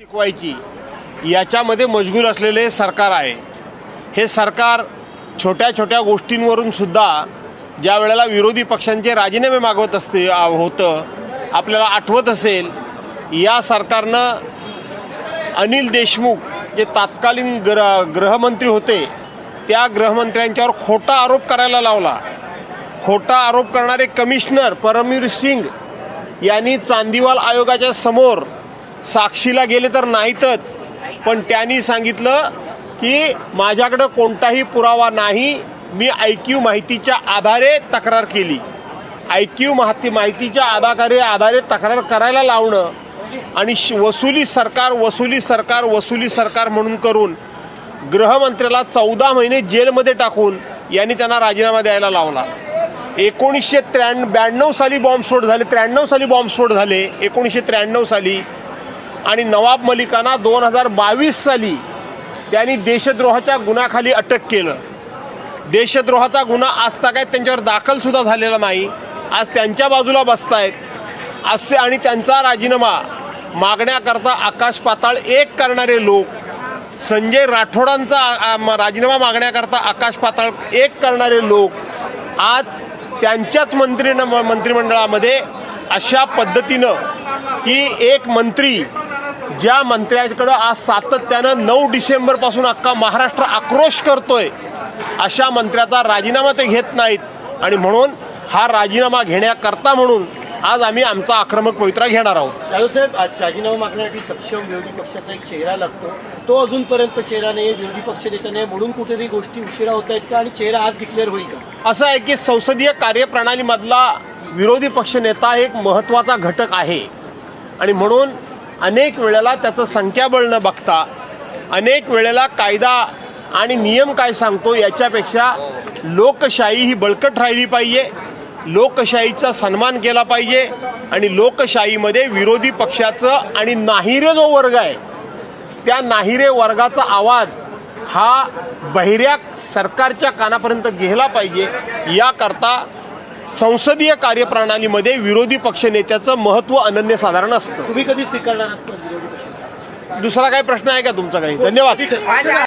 टिकवायची. याच्यामध्ये मजबूर असलेले सरकार आहे. हे सरकार छोट्या छोट्या गोष्टींवरून सुद्धा ज्या वेळेला विरोधी पक्षांचे राजीनामे मागवत असते होतं आपल्याला आठवत असेल या सरकारनं अनिल देशमुख जे तात्कालीन ग्र गृहमंत्री होते त्या गृहमंत्र्यांच्यावर खोटा आरोप करायला लावला. खोटा आरोप करणारे कमिशनर परमवीर सिंग यांनी चांदीवाल आयोगाच्या समोर साक्षीला गेले तर नाहीतच. पण त्यांनी सांगितलं की माझ्याकडं कोणताही पुरावा नाही. मी ऐक्यू माहितीच्या आधारे तक्रार केली. ऐक्यू माहिती माहितीच्या आधारे आधारे तक्रार करायला लावणं. आणि श- वसुली सरकार वसुली सरकार वसुली सरकार म्हणून करून गृहमंत्र्याला चौदा महिने जेलमध्ये टाकून यांनी त्यांना राजीनामा द्यायला लावला. एकोणीसशे त्र्याण्णव ब्याण्णव साली बॉम्बस्फोट झाले. त्र्याण्णव साली बॉम्बस्फोट झाले. एकोणीसशे त्र्याण्णव साली आणि नवाब मलिकांना दोन हजार बावीस साली त्यांनी देशद्रोहाच्या गुन्ह्याखाली अटक केलं. देशद्रोहाचा गुन्हा आज काय त्यांच्यावर दाखलसुद्धा झालेला नाही. आज त्यांच्या बाजूला बसतायत. असे आणि त्यांचा राजीनामा मागण्याकरता आकाश पाताळ एक करणारे लोक संजय राठोडांचा राजीनामा मागण्याकरता आकाश पाताळ एक करणारे लोक आज त्यांच्याच मंत्री मंत्रिमंडळामध्ये अशा पद्धतीनं की एक मंत्री ज्या मंत्र्याकडं आज सातत्यानं नऊ डिसेंबरपासून अख्खा महाराष्ट्र आक्रोश करतोय अशा मंत्र्याचा राजीनामा ते घेत नाहीत. आणि म्हणून हा राजीनामा घेण्याकरता म्हणून आज आम्ही आमचा आक्रमक पवित्रा घेणार आहोत. जाधव साहेब आज राजीनामा मागण्यासाठी सक्षम विरोधी पक्षाचा एक चेहरा लागतो. तो अजूनपर्यंत चेहरा नाही विरोधी पक्ष नेता नाही. म्हणून कुठेतरी गोष्टी उशिरा होत आहेत का आणि चेहरा आज डिक्लेअर होईल का? असं आहे की संसदीय कार्यप्रणालीमधला विरोधी पक्षनेता एक महत्त्वाचा घटक आहे. आणि म्हणून अनेक वेळेला त्याचं संख्याबळ न बघता अनेक वेळेला कायदा आणि नियम काय सांगतो याच्यापेक्षा लोकशाही ही बळकट राहिली पाहिजे. लोकशाहीचा सन्मान केला पाहिजे आणि लोकशाहीमध्ये विरोधी पक्षाचं आणि नाहिरे जो वर्ग आहे त्या नाहिरे वर्गाचा आवाज हा बहिऱ्या सरकारच्या कानापर्यंत गेला पाहिजे. याकरता संसदीय कार्यप्रणालीमध्ये विरोधी पक्षनेत्याचं महत्त्व अनन्यसाधारण असतं. तुम्ही कधी स्वीकारणार आहात विरोधी पक्ष दुसरा काही प्रश्न आहे का तुमचा काही? धन्यवाद.